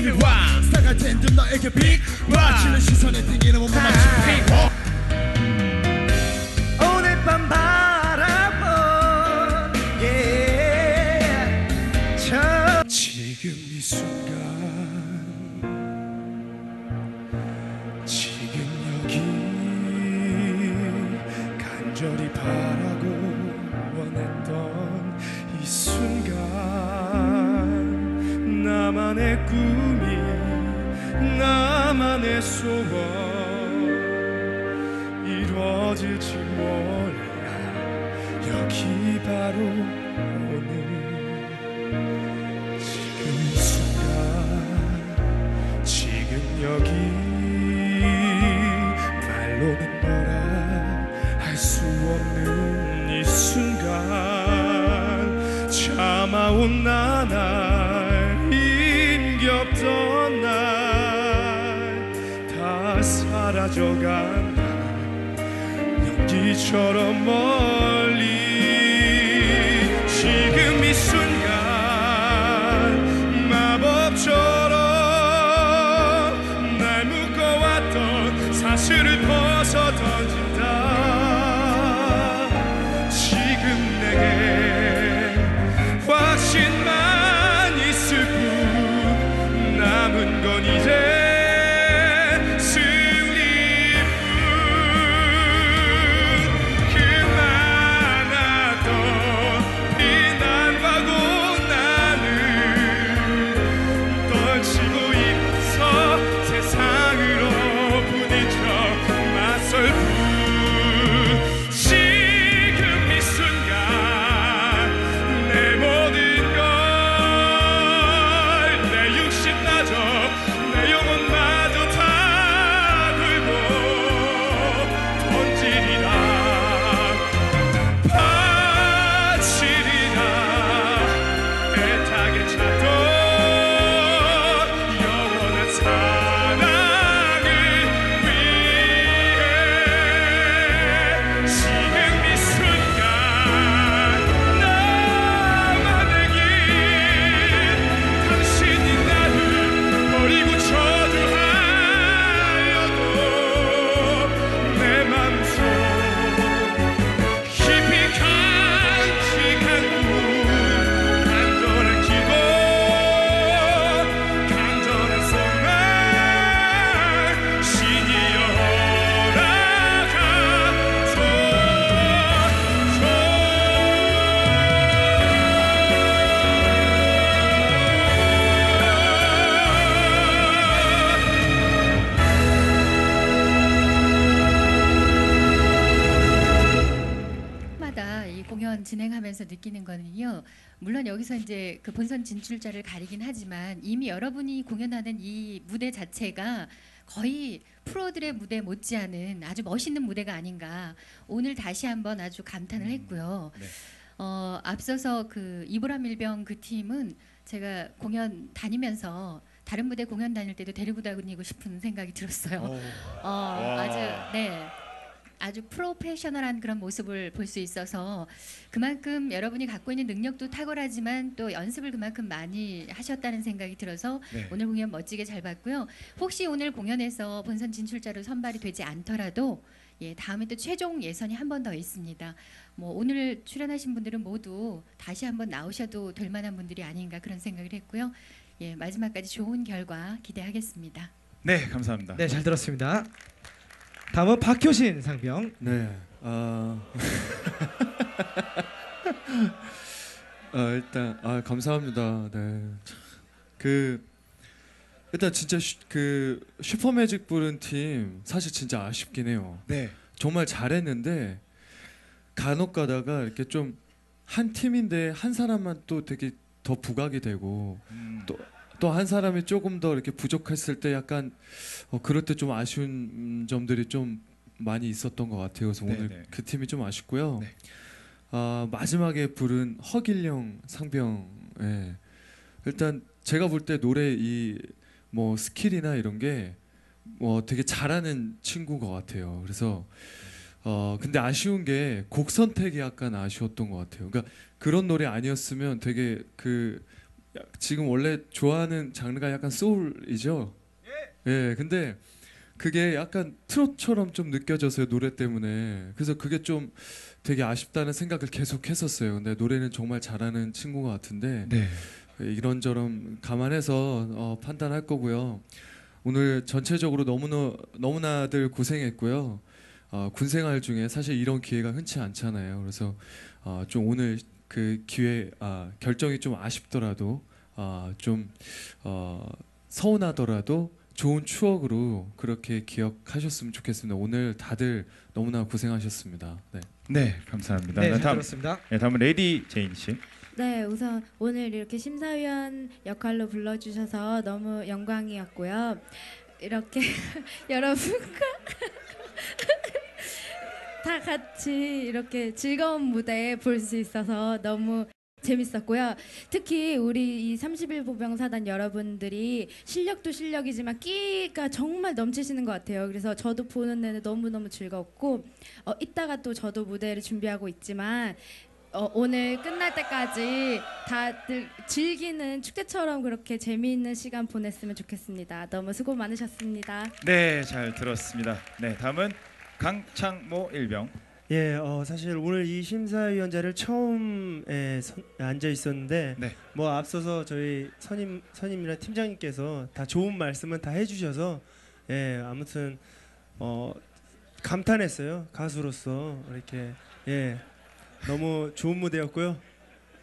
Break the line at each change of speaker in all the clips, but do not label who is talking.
Give me one
나갈 텐데 나에게 빅 맞추는 시선에 튕기는 몸만 마치 나만의 소원 이루어질지 몰라. 여기 바로 오늘. 지금 이 순간 지금 여기 다 사라져간다. 연기처럼 멀리 지금 이 순간 마법처럼 날 묶어왔던 사실을 벗어
던진다 이 공연 진행하면서 느끼는 거는요. 물론 여기서 이제 그 본선 진출자를 가리긴 하지만 이미 여러분이 공연하는 이 무대 자체가 거의 프로들의 무대 못지않은 아주 멋있는 무대가 아닌가. 오늘 다시 한번 아주 감탄을 했고요.
네.
어, 앞서서 그 이보람 일병 그 팀은 제가 공연 다니면서 다른 무대 공연 다닐 때도 데리고 다니고 싶은 생각이 들었어요. 어, 아주 네. 아주 프로페셔널한 그런 모습을 볼 수 있어서 그만큼 여러분이 갖고 있는 능력도 탁월하지만 또 연습을 그만큼 많이 하셨다는 생각이 들어서
네.
오늘 공연 멋지게 잘 봤고요. 혹시 오늘 공연에서 본선 진출자로 선발이 되지 않더라도 예, 다음에 또 최종 예선이 한 번 더 있습니다. 뭐 오늘 출연하신 분들은 모두 다시 한번 나오셔도 될 만한 분들이 아닌가 그런 생각을 했고요. 예, 마지막까지 좋은 결과 기대하겠습니다.
네, 감사합니다.
네, 잘 들었습니다. 다음은 박효신 상병.
네. 아, 아 일단 아 감사합니다. 네. 그 일단 진짜 슈, 그 슈퍼매직 부른 팀 사실 진짜 아쉽긴 해요.
네.
정말 잘했는데 간혹 가다가 이렇게 좀 한 팀인데 한 사람만 또 되게 더 부각이 되고
음,
또 또 한 사람이 조금 더 이렇게 부족했을 때 약간 어, 그럴 때 좀 아쉬운 음, 점들이 좀 많이 있었던 것 같아요. 그래서
네네.
오늘 그 팀이 좀 아쉽고요.
네.
아, 마지막에 부른 허길령 상병. 예. 일단 제가 볼 때 노래 이 뭐 스킬이나 이런 게 뭐 되게 잘하는 친구 것 같아요. 그래서 어 근데 아쉬운 게 곡 선택이 약간 아쉬웠던 것 같아요. 그러니까 그런 노래 아니었으면 되게 그 야- 지금 원래 좋아하는 장르가 약간 소울이죠. 예. 근데 그게 약간 트롯처럼 좀 느껴져서요 노래 때문에. 그래서 그게 좀 되게 아쉽다는 생각을 계속 했었어요. 근데 노래는 정말 잘하는 친구 가 같은데
네.
이런저런 감안해서 어, 판단할 거고요. 오늘 전체적으로 너무나 너무나들 고생했고요. 어, 군 생활 중에 사실 이런 기회가 흔치 않잖아요. 그래서 어, 좀 오늘 그 기회 아, 결정이 좀 아쉽더라도 아, 좀 어, 서운하더라도 좋은 추억으로 그렇게 기억하셨으면 좋겠습니다. 오늘 다들 너무나 고생하셨습니다. 네.
네, 감사합니다.
네,
네,
잘
다음,
들었습니다.
네, 다음은 레디 제인 씨.
네, 우선 오늘 이렇게 심사위원 역할로 불러주셔서 너무 영광이었고요. 이렇게 여러분과 다 같이 이렇게 즐거운 무대 볼 수 있어서 너무 재밌었고요. 특히 우리 이 31 보병사단 여러분들이 실력도 실력이지만 끼가 정말 넘치시는 것 같아요. 그래서 저도 보는 내내 너무너무 즐겁고 어, 이따가 또 저도 무대를 준비하고 있지만 어, 오늘 끝날 때까지 다들 즐기는 축제처럼 그렇게 재미있는 시간 보냈으면 좋겠습니다. 너무 수고 많으셨습니다.
네, 잘 들었습니다. 네, 다음은 강창모 일병.
예, 어, 사실 오늘 이 심사위원자를 처음 에 선- 앉아 있었는데
네.
뭐 앞서서 저희 선임 선임이나 팀장님께서 다 좋은 말씀은 다 해주셔서 예, 아무튼 어, 감탄했어요 가수로서 이렇게 예, 너무 좋은 무대였고요.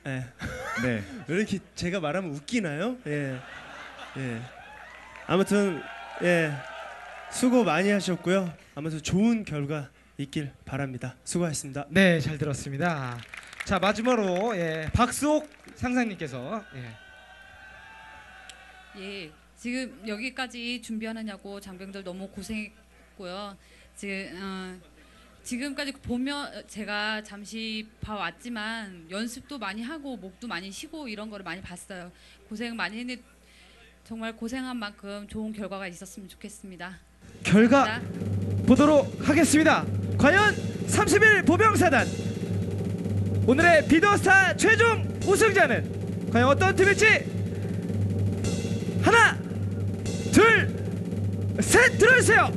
예,
네.
왜 이렇게 제가 말하면 웃기나요? 예, 예, 아무튼 예, 수고 많이 하셨고요. 아무튼 좋은 결과 있길 바랍니다. 수고하셨습니다.
네, 잘 들었습니다. 자 마지막으로 예, 박수옥 상상님께서 예.
예, 지금 여기까지 준비하느냐고 장병들 너무 고생했고요. 지금 어, 지금까지 보면 제가 잠시 봐왔지만 연습도 많이 하고 목도 많이 쉬고 이런 거를 많이 봤어요. 고생 많이 했는데 정말 고생한 만큼 좋은 결과가 있었으면 좋겠습니다.
결과
감사합니다.
보도록 하겠습니다. 과연 31 보병사단 오늘의 비더스타 최종 우승자는 과연 어떤 팀일지 하나 둘 셋 들어주세요.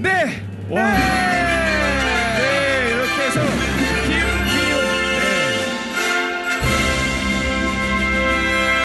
네.
와.
네.